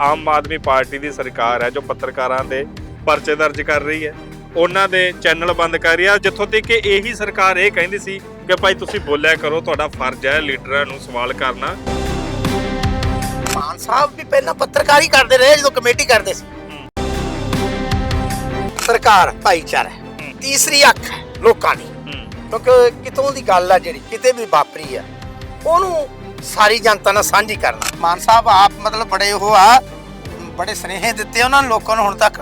Aam Aadmi party ਦੀ ਸਰਕਾਰ ਹੈ ਜੋ ਪੱਤਰਕਾਰਾਂ ਦੇ ਪਰਚੇ ਦਰਜ ਕਰ ਰਹੀ ਹੈ। ਉਹਨਾਂ ਦੇ ਚੈਨਲ ਬੰਦ ਕਰ ਰਹੀ ਹੈ। ਜਿੱਥੋਂ ਤੱਕ ਕਿ ਇਹੀ ਸਰਕਾਰ ਇਹ ਕਹਿੰਦੀ ਸੀ ਕਿ ਭਾਈ ਤੁਸੀਂ ਬੋਲਿਆ ਕਰੋ ਤੁਹਾਡਾ ਫਰਜ਼ ਹੈ ਲੀਡਰਾਂ ਨੂੰ ਸਵਾਲ ਕਰਨਾ। ਮਾਨ ਸਾਹਿਬ ਵੀ ਪਹਿਲਾਂ ਪੱਤਰਕਾਰੀ ਕਰਦੇ ਰਹੇ ਜਦੋਂ ਕਮੇਟੀ ਕਰਦੇ ਸੀ। ਸਰਕਾਰ ਭਾਈਚਾਰਾ ਹੈ। ਤੀਸਰੀ ਅੱਖ ਹੈ ਲੋਕਾਂ ਦੀ। ਕਿਉਂਕਿ ਕਿਤੋਂ ਦੀ ਗੱਲ ਆ ਜਿਹੜੀ ਕਿਤੇ ਵੀ ਵਾਪਰੀ ਆ ਉਹਨੂੰ ਸਾਰੀ ਜਨਤਾ ਨਾਲ ਸਾਂਝੀ ਕਰਨਾ। ਮਾਨ ਸਾਹਿਬ ਆਪ ਮਤਲਬ ਬੜੇ ਉਹ ਆ ਬੜੇ ਸਨੇਹ ਦਿੱਤੇ ਉਹਨਾਂ ਲੋਕਾਂ ਨੂੰ ਹੁਣ ਤੱਕ।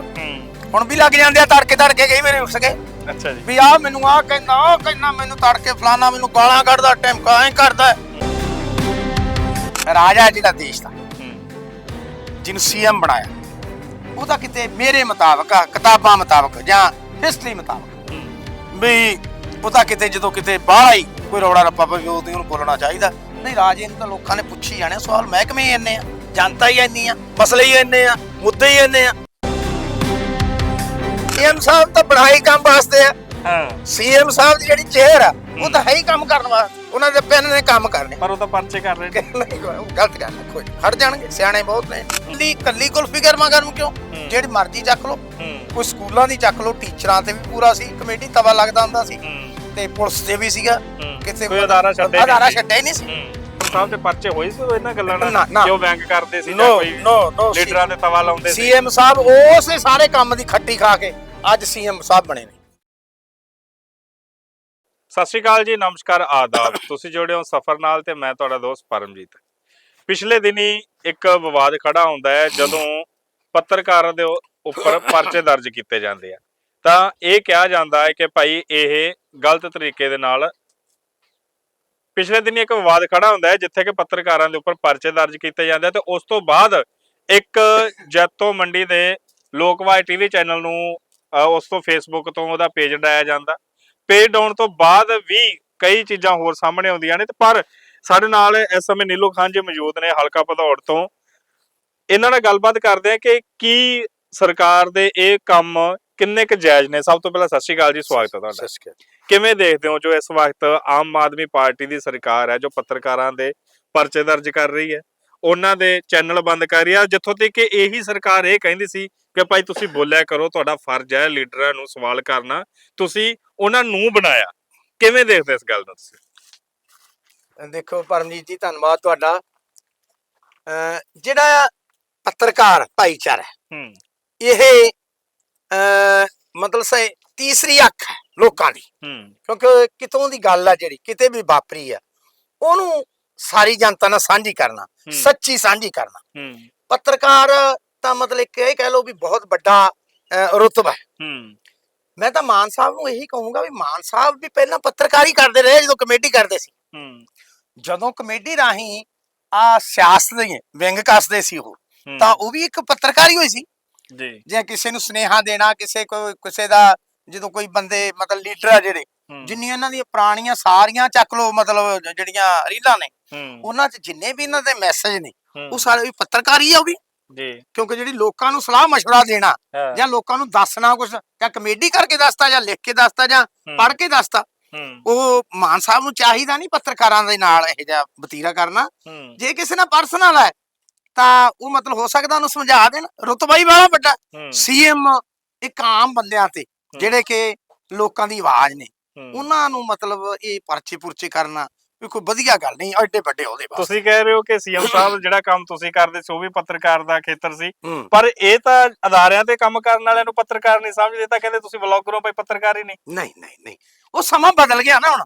ਹੁਣ ਵੀ ਲੱਗ ਜਾਂਦੇ ਆ ਤੜਕੇ ਤੜਕੇ ਕਈ ਮੇਰੇ ਉੱਠ ਗਏ ਅੱਛਾ ਜੀ। ਵੀ ਆ ਮੈਨੂੰ ਆ ਕਹਿੰਦਾ ਉਹ ਕਹਿੰਦਾ ਮੈਨੂੰ ਤੜਕੇ ਫਲਾਣਾ ਮੈਨੂੰ ਗਾਲਾਂ ਕੱਢਦਾ ਟੈਂਕਾ ਐ ਕਰਦਾ। ਰਾਜਾ ਜਿਹੜਾ ਦੇਸ਼ ਦਾ। ਜਿਹਨੂੰ ਸੀਐਮ ਬਣਾਇਆ। ਉਹਦਾ ਕਿਤੇ ਮੇਰੇ ਮੁਤਾਬਕ ਆ, ਕਿਤਾਬਾਂ ਮੁਤਾਬਕ ਜਾਂ ਹਿਸਟਰੀ ਮੁਤਾਬਕ। ਵੀ ਉਹਦਾ ਕਿਤੇ ਜਦੋਂ ਕਿਤੇ ਬਾਹਰ ਹੀ ਕੋਈ ਰੌਲਾ ਰੱਪਾ ਪਵੇ ਉਹਦੀ ਉਹਨੂੰ ਬੋਲਣਾ ਚਾਹੀਦਾ। ਨਹੀਂ ਰਾਜੇ ਨੂੰ ਤਾਂ ਲੋਕਾਂ ਨੇ ਪੁੱਛੀ ਜਾਣੇ ਸਵਾਲ ਮਹਿਕਮੇ ਹੀ ਇੰਨੇ ਆ ਜਨਤਾ ਹੀ ਇੰਨੀ ਆ ਮਸਲੇ ਹੀ ਇੰਨੇ ਆ ਮੁੱਦੇ ਹੀ ਇੰਨੇ ਆ। ਸੀਐਮ ਸਾਹਿਬ ਤਾਂ ਬਣਾਈ ਕੰਮ ਵਾਸਤੇ ਆ। ਹਾਂ। ਸੀਐਮ ਸਾਹਿਬ ਦੀ ਜਿਹੜੀ ਚੇਅਰ ਆ ਉਹ ਤਾਂ ਹੈ। ਹੀ ਕੰਮ ਕਰਨ ਵਾਸਤੇ ਉਹਨਾਂ ਦੇ ਪੈਨ ਨੇ ਕੰਮ ਕਰਨੇ। ਪਰ ਉਹ ਤਾਂ ਪਰਚੇ ਕਰ ਰਹੇ ਨੇ। ਨਹੀਂ ਕੋਈ ਉਹ ਗਲਤ ਗੱਲ ਹੈ ਕੋਈ। ਹਟ ਜਾਣਗੇ ਸਿਆਣੇ ਬਹੁਤ ਨੇ। ਕੱਲੀ ਕੱਲੀ ਕੁਲਫੀ ਗਰਮਾ ਗਰਮ ਕਿਉਂ। ਜਿਹੜੀ ਮਰਜ਼ੀ ਚੱਕ ਹੂੰ। ਕੋਈ ਸਕੂਲਾਂ ਦੀ ਚੱਕ ਲਓ ਟੀਚਰਾਂ ਤੇ ਵੀ ਪੂਰਾ ਸੀ ਕਮੇਟੀ ਤਵਾ ਲੱਗਦਾ ਹੁੰਦਾ ਸੀ। ਤੇ ਪੁਲਿਸ ਤੇ ਵੀ ਸੀਗਾ। ਕਿਤੇ ਕੋਈ ਅਦਾਰਾ ਛੱਡਿਆ ਅਦਾਰਾ। ਛੱਡਿਆ ਹੀ ਨਹੀਂ ਸੀ। ਸਾਹਿਬ ਦੇ ਪਰਚੇ ਹੋਏ ਸੀ ਇਹਨਾਂ ਗੱਲਾਂ ਨਾਲ। ਜੋ ਬੈਂਕ ਕਰਦੇ ਸੀ ਜਾਂ ਨੋ ਕੋਈ ਨੋ ਨੋ ਲੀਡਰਾਂ ਦੇ ਤਵਾ ਲਾਉਂਦੇ ਸੀ? ਸੀਐਮ ਸਾਹਿਬ ਉਸੇ ਸਾਰੇ ਕੰਮ ਦੀ ਖੱਟੀ ਖਾ ਕੇ ਅੱਜ ਸੀਐਮ ਸਾਹਿਬ ਬਣੇ ਨੇ। ਸਤਿ ਸ਼੍ਰੀ ਅਕਾਲ ਜੀ ਨਮਸਕਾਰ ਆਦਾਬ। ਤੁਸੀਂ ਜੁੜੇ ਹੋ ਸਫਰ ਨਾਲ ਤੇ ਮੈਂ ਤੁਹਾਡਾ ਦੋਸਤ ਪਰਮਜੀਤ। ਪਿਛਲੇ ਦਿਨੀ ਇੱਕ ਵਿਵਾਦ ਖੜਾ ਹੁੰਦਾ ਹੈ ਜਦੋਂ ਪੱਤਰਕਾਰਾਂ ਦੇ ਉੱਪਰ ਪਰਚੇ ਦਰਜ ਕੀਤੇ ਜਾਂਦੇ ਆ। ਤਾਂ ਇਹ ਕਿਹਾ ਜਾਂਦਾ ਹੈ ਕਿ ਭਾਈ ਇਹ ਗਲਤ ਤਰੀਕੇ ਦੇ ਨਾਲ ਪਿਛਲੇ ਦਿਨ ਇੱਕ ਵਿਵਾਦ ਖੜਾ ਹੁੰਦਾ ਹੈ, ਜਿੱਥੇ ਕਿ ਪੱਤਰਕਾਰਾਂ ਦੇ ਉੱਪਰ ਪਰਚੇ ਦਰਜ ਕੀਤੇ ਜਾਂਦੇ ਆ ਤੇ ਉਸ ਤੋਂ ਬਾਅਦ ਇੱਕ ਜੈਤੋ ਮੰਡੀ ਦੇ ਲੋਕਵਾਈ ਟੀਵੀ ਚੈਨਲ ਨੂੰ ਉਸ ਤੋਂ ਫੇਸਬੁੱਕ ਤੋਂ ਉਹਦਾ ਪੇਜ ਡਾਇਆ ਜਾਂਦਾ। ਪੇਜ ਡਾਉਣ ਤੋਂ ਬਾਅਦ ਵੀ ਕਈ ਚੀਜ਼ਾਂ ਹੋਰ ਸਾਹਮਣੇ ਆਉਂਦੀਆਂ ਨੇ ਤੇ ਪਰ ਸਾਡੇ ਨਾਲ ਇਸ ਸਮੇਂ ਨੀਲੂ ਖਾਨ ਜੀ ਮੌਜੂਦ ਨੇ ਹਲਕਾ ਭਦੌੜ ਤੋਂ। ਇਹਨਾਂ ਨਾਲ ਗੱਲਬਾਤ ਕਰਦੇ ਆ ਕਿ ਕੀ ਸਰਕਾਰ ਦੇ ਇਹ ਕੰਮ ਕਿੰਨੇ ਕੁ ਜਾਇਜ਼ ਨੇ? ਸਭ ਤੋਂ ਪਹਿਲਾਂ ਸਤਿ ਸ਼੍ਰੀ ਅਕਾਲ ਜੀ ਸਵਾਗਤ ਹੈ ਤੁਹਾਡਾ। ਕਿਵੇਂ ਦੇਖਦੇ ਹੋ ਜੋ ਇਸ ਵਕਤ ਆਮ ਆਦਮੀ ਪਾਰਟੀ ਦੀ ਸਰਕਾਰ ਹੈ ਜੋ ਪੱਤਰਕਾਰਾਂ ਦੇ ਪਰਚੇ ਦਰਜ ਕਰ ਰਹੀ ਹੈ ਉਹਨਾਂ ਦੇ ਚੈਨਲ ਬੰਦ ਕਰ ਰਹੀ ਹੈ? ਜਿੱਥੋਂ ਤੱਕ ਕਿ ਇਹੀ ਸਰਕਾਰ ਇਹ ਕਹਿੰਦੀ ਸੀ ਕਿ ਭਾਈ ਤੁਸੀਂ ਬੋਲਿਆ ਕਰੋ ਤੁਹਾਡਾ ਫਰਜ਼ ਹੈ ਲੀਡਰਾਂ ਨੂੰ ਸਵਾਲ ਕਰਨਾ। ਤੁਸੀਂ ਉਹਨਾਂ ਨੂੰ ਬਣਾਇਆ। ਕਿਵੇਂ ਦੇਖਦੇ ਇਸ ਗੱਲ ਨੂੰ ਤੁਸੀਂ? ਦੇਖੋ ਪਰਮਜੀਤ ਜੀ ਧੰਨਵਾਦ ਤੁਹਾਡਾ। ਜਿਹੜਾ ਪੱਤਰਕਾਰ ਭਾਈਚਾਰਾ ਇਹ ਮਤਲਬ ਸੇ ਤੀਸਰੀ ਅੱਖ ਹੈ ਲੋਕਾਂ ਦੀ। ਕਿਉਂਕਿ ਕਿਤੋਂ ਦੀ ਗੱਲ ਆ ਜਿਹੜੀ ਕਿਤੇ ਵੀ ਵਾਪਰੀ ਆ ਉਹਨੂੰ ਸਾਰੀ ਜਨਤਾ ਨਾਲ ਸਾਂਝੀ ਕਰਨਾ। ਸੱਚੀ ਸਾਂਝੀ ਕਰਨਾ। ਪੱਤਰਕਾਰ ਤਾਂ ਮਤਲਬ ਇੱਕ ਇਹ ਕਹਿ ਲਓ ਵੀ ਬਹੁਤ ਵੱਡਾ ਰੁਤਬਾ ਹੈ। ਮੈਂ ਤਾਂ ਮਾਨ ਸਾਹਿਬ ਨੂੰ ਇਹੀ ਕਹੂੰਗਾ ਵੀ ਮਾਨ ਸਾਹਿਬ ਵੀ ਪਹਿਲਾਂ ਪੱਤਰਕਾਰੀ ਕਰਦੇ ਰਹੇ ਜਦੋਂ ਕਮੇਟੀ ਕਰਦੇ ਸੀ। ਜਦੋਂ ਕਮੇਟੀ ਰਾਹੀਂ ਆ ਸਿਆਸਤ ਦੇ ਵਿੰਗ ਕੱਸਦੇ ਸੀ ਉਹ ਤਾਂ ਉਹ ਵੀ ਇੱਕ ਪੱਤਰਕਾਰੀ ਹੋਈ ਸੀ। ਜੀ ਜੇ ਕਿਸੇ ਨੂੰ ਸੁਨੇਹਾ ਦੇਣਾ ਕਿਸੇ ਕੋਈ ਕਿਸੇ ਦਾ ਜਦੋਂ ਕੋਈ ਬੰਦੇ ਮਤਲਬ ਲੀਡਰ ਆ ਜਿਹੜੇ ਹੂੰ, ਜਿੰਨੀਆਂ ਇਹਨਾਂ ਦੀਆਂ ਪੁਰਾਣੀਆਂ ਸਾਰੀਆਂ ਚੱਕ ਲਓ ਮਤਲਬ ਜ- ਜਿਹੜੀਆਂ ਰੀਲਾਂ ਨੇ ਹੂੰ ਉਹਨਾਂ 'ਚ ਜਿੰਨੇ ਵੀ ਇਹਨਾਂ ਦੇ ਮੈਸੇਜ ਨੇ ਹੂੰ, ਉਹ ਸਾਰੇ ਵੀ ਪੱਤਰਕਾਰੀ ਆ ਉਹ ਵੀ ਜੀ ਕਿਉਂਕਿ ਜਿਹੜੀ ਲੋਕਾਂ ਨੂੰ ਸਲਾਹ مشورہ ਦੇਣਾ ਹਾਂ, ਜਾਂ ਲੋਕਾਂ ਨੂੰ ਦੱਸਣਾ ਕੁਝ ਜਾਂ ਕਮੇਡੀ ਕਰਕੇ ਦੱਸਤਾ ਜਾਂ ਲਿਖ ਕੇ ਦੱਸਤਾ ਜਾਂ ਹੂੰ, ਪੜ੍ਹ ਕੇ ਦੱਸਤਾ ਹੂੰ ਉਹ ਮਾਨ ਸਾਹਿਬ ਨੂੰ ਚਾਹੀਦਾ ਨਹੀਂ ਪੱਤਰਕਾਰਾਂ ਦੇ ਨਾਲ ਇਹ ਜਿਹਾ ਵਤੀਰਾ ਕਰਨਾ ਹੂੰ ਜੇ ਕਿਸੇ ਨਾਲ ਪਰਸਨਲ ਹੈ ਤਾਂ ਉਹ ਮਤਲਬ ਹੋ ਸਕਦਾ ਉਹਨੂੰ ਸਮਝਾ ਦੇਣ। ਰੁਤਬਾ ਹੀ ਬੜਾ ਵੱਡਾ। ਸੀਐਮ ਇੱਕ ਆਮ ਬੰਦਿਆਂ ਤੇ ਜਿਹੜੇ ਕਿ ਲੋਕਾਂ ਦੀ ਆਵਾਜ਼ ਨੇ। ਉਹਨਾਂ ਨੂੰ ਮਤਲਬ ਇਹ ਪਰਚੇ ਪੁਰਚੇ ਕਰਨਾ ਵੀ ਕੋਈ ਵਧੀਆ ਗੱਲ ਨਹੀਂ ਐਡੇ ਵੱਡੇ ਉਹਦੇ ਬਾਅਦ ਤੁਸੀਂ ਕਹਿ ਰਹੇ ਹੋ ਕਿ ਸੀਐਮ ਸਾਹਿਬ ਜਿਹੜਾ ਕੰਮ ਤੁਸੀਂ ਕਰਦੇ ਸੀ ਉਹ ਵੀ ਪੱਤਰਕਾਰ ਦਾ ਖੇਤਰ ਸੀ। ਪਰ ਇਹ ਤਾਂ ਅਦਾਰਿਆਂ ਤੇ ਕੰਮ ਕਰਨ ਵਾਲਿਆਂ ਨੂੰ ਪੱਤਰਕਾਰ ਨਹੀਂ ਸਮਝਦੇ ਤਾਂ ਕਹਿੰਦੇ ਤੁਸੀਂ ਬਲੌਗਰ ਹੋ ਭਾਈ ਪੱਤਰਕਾਰ ਹੀ ਨਹੀਂ। ਨਹੀਂ ਨਹੀਂ ਨਹੀਂ। ਉਹ ਸਮਾਂ ਬਦਲ ਗਿਆ ਨਾ ਹੁਣ।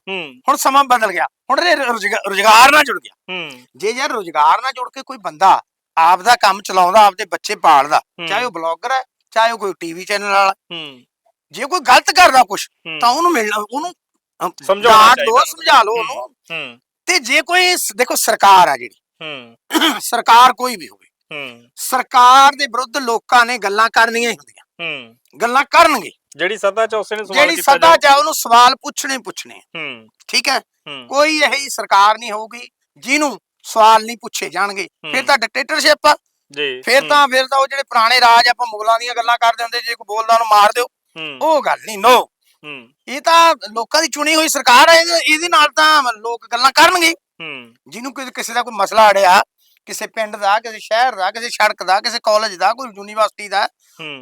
ਹੁਣ ਸਮਾਂ ਬਦਲ ਗਿਆ। ਹੁਣ ਰੁਜ਼ਗਾਰ ਨਾਲ ਜੁੜ ਗਿਆ। ਜੇ ਯਾਰ ਰੁਜ਼ਗਾਰ ਨਾਲ ਜੁੜ ਕੇ ਕੋਈ ਬੰਦਾ ਆਪ ਦਾ ਕੰਮ ਚਲਾਉਂਦਾ ਆਪਦੇ ਬੱਚੇ ਪਾਲਦਾ। ਚਾਹੇ ਉਹ ਬਲੌਗਰ ਹੈ ਚਾਹੇ ਉਹ ਕੋਈ ਟੀਵੀ ਚੈਨਲ ਵਾਲਾ। ਹੂੰ। ਜੇ ਕੋਈ ਗਲਤ ਕਰਦਾ ਕੁਝ ਹੂੰ, ਤਾਂ ਉਹਨੂੰ ਮਿਲਣਾ ਉਹਨੂੰ ਸਮਝਾਉਣਾ ਚਾਹੀਦਾ। ਸਮਝਾ ਲਓ। ਉਹਨੂੰ। ਹੂੰ। ਤੇ ਜੇ ਕੋਈ ਦੇਖੋ ਸਰਕਾਰ ਆ ਜਿਹੜੀ। ਹੂੰ। ਸਰਕਾਰ ਕੋਈ ਵੀ ਹੋਵੇ। ਹੂੰ। ਸਰਕਾਰ ਦੇ ਵਿਰੁੱਧ ਲੋਕਾਂ ਨੇ ਗੱਲਾਂ ਕਰਨੀਆਂ ਹੀ ਹੁੰਦੀਆਂ। ਹੂੰ। ਗੱਲਾਂ ਕਰਨਗੇ। ਜਿਹੜੀ ਸੱਤਾ ਚ ਉਸੇ ਨੇ ਸਵਾਲ ਜਿਹੜੀ ਸਦਾ ਚ ਉਹਨੂੰ ਸਵਾਲ ਪੁੱਛਣੇ ਪੁੱਛਣੇ ਠੀਕ ਹੈ? ਹੂੰ। ਕੋਈ ਇਹੀ ਸਰਕਾਰ ਨਹੀਂ ਹੋਊਗੀ ਜਿਹਨੂੰ ਸਵਾਲ ਨਹੀਂ ਪੁੱਛੇ ਜਾਣਗੇ। ਫਿਰ। ਤਾਂ ਡਿਕਟੇਟਰਸ਼ਿਪ ਆ। ਜੀ ਫਿਰ ਤਾਂ ਫਿਰ ਤਾਂ ਉਹ ਜਿਹੜੇ ਪੁਰਾਣੇ ਰਾਜ ਆਪਾਂ ਮੁਗਲਾਂ ਦੀਆਂ ਗੱਲਾਂ ਕਰਦੇ ਹੁੰਦੇ ਜੇ ਕੋਈ ਬੋਲਦਾ ਉਹਨੂੰ ਮਾਰ ਦਿਓ। ਉਹ ਗੱਲ ਨਹੀਂ ਨੋ। ਇਹ ਤਾਂ ਲੋਕਾਂ ਦੀ ਚੁਣੀ ਹੋਈ ਸਰਕਾਰ ਹੈ ਇਹਦੇ ਨਾਲ ਤਾਂ ਲੋਕ ਗੱਲਾਂ ਕਰਨਗੇ। ਜਿਹਨੂੰ ਕਿਸੇ ਦਾ ਕੋਈ ਮਸਲਾ ਅੜਿਆ ਕਿਸੇ ਪਿੰਡ ਦਾ ਕਿਸੇ ਸ਼ਹਿਰ ਦਾ ਕਿਸੇ ਸੜਕ ਦਾ ਕਿਸੇ ਕਾਲਜ ਦਾ ਕੋਈ ਯੂਨੀਵਰਸਿਟੀ ਦਾ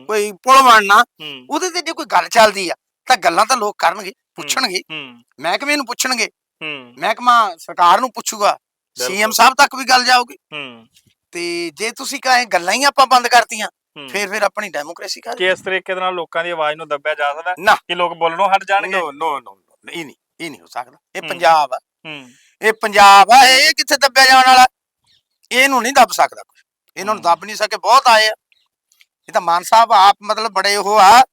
ਕੋਈ ਪੁਲ ਬਣਨਾ ਉਹਦੇ ਤੇ ਜੇ ਕੋਈ ਗੱਲ ਚੱਲਦੀ ਆ ਤਾਂ ਗੱਲਾਂ ਤਾਂ ਲੋਕ ਕਰਨਗੇ ਪੁੱਛਣਗੇ। ਮਹਿਕਮੇ ਨੂੰ ਪੁੱਛਣਗੇ। ਮਹਿਕਮਾ ਸਰਕਾਰ ਨੂੰ ਪੁੱਛੂਗਾ। ਸੀਐਮ ਸਾਹਿਬ ਤੱਕ ਵੀ ਗੱਲ ਜਾਊਗੀ। ਹੂੰ। ਤੇ ਜੇ ਤੁਸੀਂ ਕਹੇ ਗੱਲਾਂ ਹੀ ਆਪਾਂ ਬੰਦ ਕਰਤੀਆਂ। ਫਿਰ ਫਿਰ ਆਪਣੀ ਡੈਮੋਕ੍ਰੇਸੀ ਕਰ ਕਿ ਇਸ ਤਰੀਕੇ ਦੇ ਨਾਲ ਲੋਕਾਂ ਦੀ ਆਵਾਜ਼ ਨੂੰ ਦੱਬਿਆ ਜਾ ਸਕਦਾ ਕਿ ਲੋਕ ਬੋਲਣੋਂ ਹਟ ਜਾਣਗੇ? ਨੋ ਨੋ ਨੋ ਇਹ ਨਹੀਂ ਇਹ ਨਹੀਂ ਹੋ ਸਕਦਾ। ਇਹ। ਪੰਜਾਬ ਆ। ਹੂੰ। ਇਹ ਪੰਜਾਬ ਆ ਇਹ ਕਿੱਥੇ ਦੱਬਿਆ ਜਾਣ ਵਾਲਾ? ਇਹਨੂੰ ਨਹੀਂ ਦੱਬ ਸਕਦਾ ਕੁਝ ਇਹਨਾਂ ਨੂੰ। ਦੱਬ ਨਹੀਂ ਸਕੇ ਬਹੁਤ ਆਏ ਆ। ਇਹ ਤਾਂ ਮਾਨ ਸਾਹਿਬ ਆਪ ਮਤਲਬ ਬੜੇ ਉਹ ਆ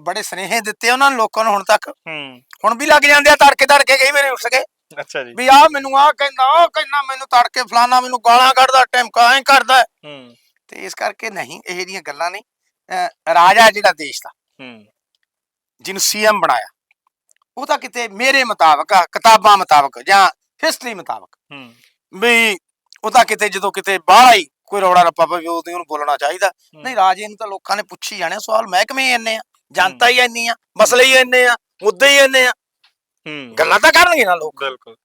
ਬੜੇ ਸਨੇਹ ਦਿੱਤੇ ਉਹਨਾਂ ਨੂੰ ਲੋਕਾਂ ਨੂੰ ਹੁਣ ਤੱਕ। ਹੂੰ। ਹੁਣ ਵੀ ਲੱਗ ਜਾਂਦੇ ਆ ਤੜਕੇ ਤੜਕੇ ਕਈ ਵਾਰੀ ਉੱਠ ਗਏ ਅੱਛਾ ਜੀ। ਵੀ ਆ ਮੈਨੂੰ ਆ ਕਹਿੰਦਾ ਉਹ ਕਹਿੰਦਾ ਮੈਨੂੰ ਤੜਕੇ ਫਲਾਣਾ ਮੈਨੂੰ ਗਾਲਾਂ ਕੱਢਦਾ ਟੈਂਕਾ ਐਂ ਕਰਦਾ। ਹੂੰ। ਤੇ ਇਸ ਕਰਕੇ ਨਹੀਂ ਇਹ ਜਿਹੀਆਂ ਗੱਲਾਂ ਨਹੀਂ। ਰਾਜਾ ਜਿਹੜਾ ਦੇਸ਼ ਦਾ ਹੂੰ। ਜਿਹਨੂੰ ਸੀਐਮ ਬਣਾਇਆ। ਉਹ ਤਾਂ ਕਿਤੇ ਮੇਰੇ ਮੁਤਾਬਕ ਆ ਕਿਤਾਬਾਂ ਮੁਤਾਬਕ ਜਾਂ ਹਿਸਟਰੀ ਮੁਤਾਬਕ। ਹੂੰ। ਵੀ ਉਹ ਤਾਂ ਕਿਤੇ ਜਦੋਂ ਕਿਤੇ ਬਾਹਰ ਹੀ ਕੋਈ ਰੌਲਾ ਰੱਪਾ ਪਵੇ ਹੀ ਉਹਨੂੰ ਬੋਲਣਾ ਚਾਹੀਦਾ। ਨਹੀਂ ਰਾਜੇ ਨੂੰ ਤਾਂ ਲੋਕਾਂ ਨੇ ਪੁੱਛੀ ਜਾਣੇ ਸਵਾਲ ਮਹਿਕਮੇ ਇੰਨੇ ਆ ਜਨਤਾ ਹੀ ਇੰਨੀ ਆ ਮਸਲੇ ਹੀ ਇੰਨੇ ਆ ਮੁੱਦੇ ਹੀ ਇੰਨੇ ਆ। ਗੱਲਾਂ ਤਾਂ ਕਰਨਗੇ ਨਾ ਲੋਕ। ਬਿਲਕੁਲ।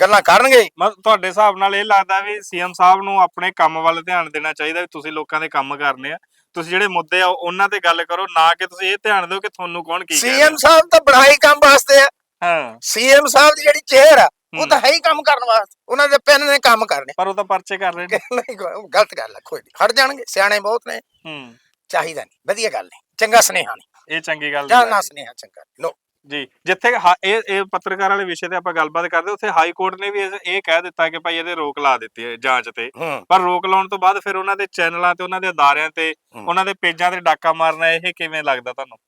ਗੱਲਾਂ ਕਰਨਗੇ। ਮਤ ਤੁਹਾਡੇ ਹਿਸਾਬ ਨਾਲ ਇਹ ਲੱਗਦਾ ਵੀ ਸੀਐਮ ਸਾਹਿਬ ਨੂੰ ਆਪਣੇ ਕੰਮ ਵੱਲ ਧਿਆਨ ਦੇਣਾ ਚਾਹੀਦਾ ਵੀ ਤੁਸੀਂ ਲੋਕਾਂ ਦੇ ਕੰਮ ਕਰਨੇ ਆ। ਤੁਸੀਂ ਜਿਹੜੇ ਮੁੱਦੇ ਆ ਉਹਨਾਂ ਤੇ ਗੱਲ ਕਰੋ ਨਾ ਕਿ ਤੁਸੀਂ ਇਹ ਧਿਆਨ ਦਿਓ ਕਿ ਤੁਹਾਨੂੰ ਕੌਣ ਕੀ ਕਹਿ ਸੀਐਮ ਸਾਹਿਬ ਤਾਂ ਬਣਾਈ ਕੰਮ ਵਾਸਤੇ ਆ। ਹਾਂ। ਸੀਐਮ ਸਾਹਿਬ ਦੀ ਜਿਹੜੀ ਚੇਅਰ ਆ ਉਹ। ਤਾਂ ਹੈ ਹੀ ਕੰਮ ਕਰਨ ਵਾਸਤੇ। ਉਹਨਾਂ ਦੇ ਪੈਨ ਨੇ ਕੰਮ ਕਰਨੇ। ਪਰ ਉਹ ਤਾਂ ਪਰਚੇ ਕਰ ਰਹੇ ਨੇ। ਨਹੀਂ ਗਲਤ ਗੱਲ ਹੈ ਕੋਈ ਨਹੀਂ। ਹਟ ਜਾਣਗੇ ਸਿਆਣੇ ਬਹੁਤ ਨੇ। ਹੂੰ। ਚਾਹੀਦਾ ਨਹੀਂ। ਵਧੀਆ ਗੱਲ ਨਹੀਂ। ਚੰਗਾ ਸੁਨੇਹਾ ਨਹੀਂ। ਇਹ ਚੰਗੀ ਗੱਲ ਨਹੀਂ ਨਾ। ਸੁਨੇਹਾ ਚੰਗਾ। ਨੋ ਜੀ ਜਿੱਥੇ ਹਾ- ਇਹ ਇਹ ਪੱਤਰਕਾਰ ਵਾਲੇ ਵਿਸ਼ੇ ਤੇ ਆਪਾਂ ਗੱਲਬਾਤ ਕਰਦੇ ਉੱਥੇ ਹਾਈ ਕੋਰਟ ਨੇ ਵੀ ਇਹ ਇਹ ਕਹਿ ਦਿੱਤਾ ਕਿ ਭਾਈ ਇਹਦੇ ਰੋਕ ਲਾ ਦਿੱਤੀ ਹੈ ਜਾਂਚ ਤੇ। ਹੂੰ। ਪਰ ਰੋਕ ਲਾਉਣ ਤੋਂ ਬਾਅਦ ਫਿਰ ਉਹਨਾਂ ਦੇ ਚੈਨਲਾਂ ਤੇ ਉਹਨਾਂ ਦੇ ਅਦਾਰਿਆਂ ਤੇ। ਉਹਨਾਂ ਦੇ ਪੇਜਾਂ ਤੇ ਡਾਕਾ ਮਾਰਨਾ ਇਹ ਕਿਵੇਂ ਲੱਗਦਾ ਤੁਹਾਨੂੰ?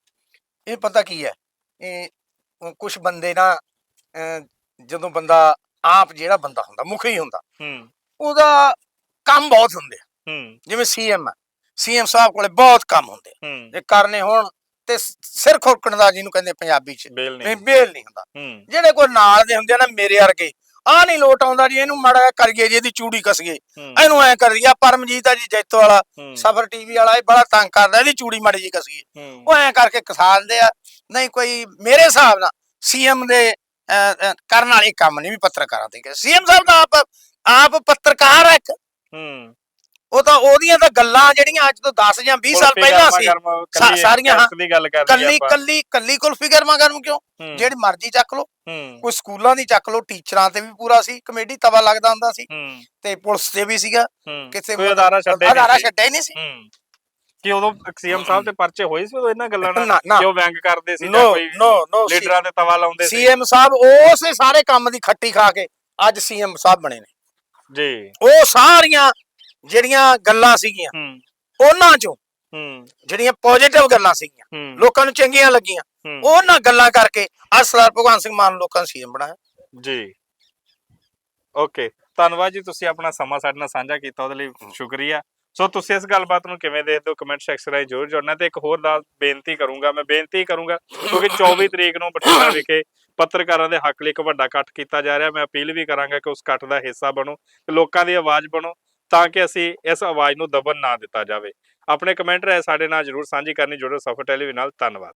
ਇਹ ਪਤਾ ਕੀ ਹੈ? ਇਹ ਕੁਝ ਬੰਦੇ ਨਾ ਅਹ, ਜਦੋਂ ਬੰਦਾ ਆਪ ਜਿਹੜਾ ਬੰਦਾ ਹੁੰਦਾ ਮੁਖੀ ਹੁੰਦਾ ਹੂੰ। ਉਹਦਾ ਕੰਮ ਬਹੁਤ ਹੁੰਦੇ ਆ। ਹੂੰ। ਜਿਵੇਂ ਸੀਐਮ ਆ। ਸੀਐਮ ਸਾਹਿਬ ਕੋਲੇ ਬਹੁਤ ਕੰਮ ਹੁੰਦੇ ਆ। ਹੂੰ। ਜੇ ਕਰਨੇ ਹੋਣ ਤੇ ਸਿਰ ਖੁਰਕਣ ਦਾ ਜਿਹਨੂੰ ਕਹਿੰਦੇ ਪੰਜਾਬੀ ਚ ਬੇਲ ਨਹੀਂ ਨਹੀਂ ਬੇਲ ਨਹੀਂ ਹੁੰਦਾ। ਹੂੰ। ਜਿਹੜੇ ਕੋਈ ਨਾਲ ਦੇ ਹੁੰਦੇ ਆ ਨਾ ਮੇਰੇ ਵਰਗੇ ਆ ਨਹੀਂ ਲੋਟ ਆਉਂਦਾ ਜੀ ਇਹਨੂੰ ਮਾੜਾ ਕਰੀਏ ਜੀ ਇਹਦੀ ਚੂੜੀ ਕਸੀਏ। ਹੂੰ। ਇਹਨੂੰ ਐ ਕਰੀਏ ਪਰਮਜੀਤ ਆ ਜੀ ਜੈਤੋ ਵਾਲਾ ਹੂੰ, ਸਫਰ ਟੀਵੀ ਵਾਲਾ ਇਹ ਬੜਾ ਤੰਗ ਕਰਦਾ ਇਹਦੀ ਚੂੜੀ ਮਾੜੀ ਜੀ ਕਸੀਏ। ਹੂੰ। ਉਹ ਐ ਕਰਕੇ ਕਸਾ ਦਿੰਦੇ ਆ ਨਹੀਂ ਕੋਈ ਮੇਰੇ ਹਿਸਾਬ ਨਾਲ ਸੀਐਮ ਦੇ ਕਰਨ ਵਾਲੇ ਕੰਮ ਨਹੀਂ ਵੀ ਪੱਤਰਕਾਰਾਂ ਤੇ ਸੀਐਮ ਸਾਹਿਬ ਦਾ ਆਪ ਆਪ ਪੱਤਰਕਾਰ ਆ ਇੱਕ। ਹੂੰ। ਉਹ ਤਾਂ ਉਹਦੀਆਂ ਤਾਂ ਗੱਲਾਂ ਜਿਹੜੀਆਂ ਅੱਜ ਤੋਂ 10 ਜਾਂ 20 ਸਾਲ ਪਹਿਲਾਂ ਸੀ। ਸਾਰੀਆਂ ਹਾਂ। ਕੱਲੀ ਕੱਲੀ ਕੱਲੀ ਕੁਲਫੀ ਗਰਮਾ ਗਰਮ ਕਿਉਂ? ਜਿਹੜੀ ਮਰਜ਼ੀ ਚੱਕ ਹੂੰ। ਕੋਈ ਸਕੂਲਾਂ ਦੀ ਚੱਕ ਲਓ ਟੀਚਰਾਂ ਤੇ ਵੀ ਪੂਰਾ ਸੀ ਕਮੇਡੀ ਤਵਾ ਲੱਗਦਾ ਹੁੰਦਾ ਸੀ। ਤੇ ਪੁਲਿਸ ਤੇ ਵੀ ਸੀਗਾ। ਕਿਸੇ ਕੋਈ ਅਦਾਰਾ ਛੱਡੇ ਅਦਾਰਾ ਛੱਡਿਆ ਹੀ ਨਹੀਂ ਸੀ। ਕਿ ਉਦੋਂ ਸੀਐਮ ਸਾਹਿਬ ਤੇ ਪਰਚੇ ਹੋਏ ਸੀ ਉਦੋਂ ਇਹਨਾਂ ਗੱਲਾਂ ਨਾਲ ਕਿ ਉਹ ਵਿਅੰਗ ਕਰਦੇ ਸੀ ਜਾਂ ਨੋ ਕੋਈ ਨੋ ਨੋ ਲੀਡਰਾਂ ਤੇ ਤਵਾ ਲਾਉਂਦੇ ਸੀ। ਸੀਐਮ ਸਾਹਿਬ ਉਸੇ ਸਾਰੇ ਕੰਮ ਦੀ ਖੱਟੀ ਖਾ ਕੇ ਅੱਜ ਸੀਐਮ ਸਾਹਿਬ ਬਣੇ ਨੇ। ਜੀ। ਉਹ ਸਾਰੀਆਂ ਜਿਹੜੀਆਂ ਗੱਲਾਂ ਸੀਗੀਆਂ ਉਹਨਾਂ ਚੋਂ ਜਿਹੜੀਆਂ ਪੋਜ਼ਿਟਿਵ ਗੱਲਾਂ ਸੀਗੀਆਂ ਲੋਕਾਂ ਨੂੰ ਚੰਗੀਆਂ ਲੱਗੀਆਂ ਉਹਨਾਂ ਗੱਲਾਂ ਕਰਕੇ ਅੱਜ ਸਰਦਾਰ ਭਗਵੰਤ ਸਿੰਘ ਮਾਨ ਲੋਕਾਂ ਨੂੰ ਸੀਐਮ ਬਣਾਇਆ। ਜੀ। ਓਕੇ ਧੰਨਵਾਦ ਜੀ ਤੁਸੀਂ ਆਪਣਾ ਸਮਾਂ ਸਾਡੇ ਨਾਲ ਸਾਂਝਾ ਕੀਤਾ ਉਹਦੇ ਲਈ ਸ਼ੁਕਰੀਆ। ਸੋ ਤੁਸੀਂ ਇਸ ਗੱਲਬਾਤ ਨੂੰ ਕਿਵੇਂ ਦੇਖਦੇ ਹੋ? ਕਮੈਂਟ ਸੈਕਸ਼ਨ ਰਾਹੀਂ ਜ਼ਰੂਰ ਜੁੜਨਾ ਤੇ ਇੱਕ ਹੋਰ ਦਾ ਬੇਨਤੀ ਕਰੂੰਗਾ ਮੈਂ ਬੇਨਤੀ ਕਰੂੰਗਾ ਕਿਉਂਕਿ 24 ਤਰੀਕ ਨੂੰ ਬਠਿੰਡਾ ਵਿਖੇ ਪੱਤਰਕਾਰਾਂ ਦੇ ਹੱਕ ਲਈ ਇੱਕ ਵੱਡਾ ਇਕੱਠ ਕੀਤਾ ਜਾ ਰਿਹਾ ਮੈਂ ਅਪੀਲ ਵੀ ਕਰਾਂਗਾ ਕਿ ਉਸ ਇਕੱਠ ਦਾ ਹਿੱਸਾ ਬਣੋ ਤੇ ਲੋਕਾਂ ਦੀ ਆਵਾਜ਼ ਬਣੋ ਤਾਂ ਕਿ ਅਸੀਂ ਇਸ ਆਵਾਜ਼ ਨੂੰ ਦਬਨ ਨਾ ਦਿੱਤਾ ਜਾਵੇ। ਆਪਣੇ ਕਮੈਂਟ ਰਾਏ ਸਾਡੇ ਨਾਲ ਜ਼ਰੂਰ ਸਾਂਝੀ ਕਰਨੀ ਜੁੜੋ। ਸਫਰ ਟੈਲੀਵਿਜ਼ਨ ਨਾਲ ਧੰਨਵਾਦ।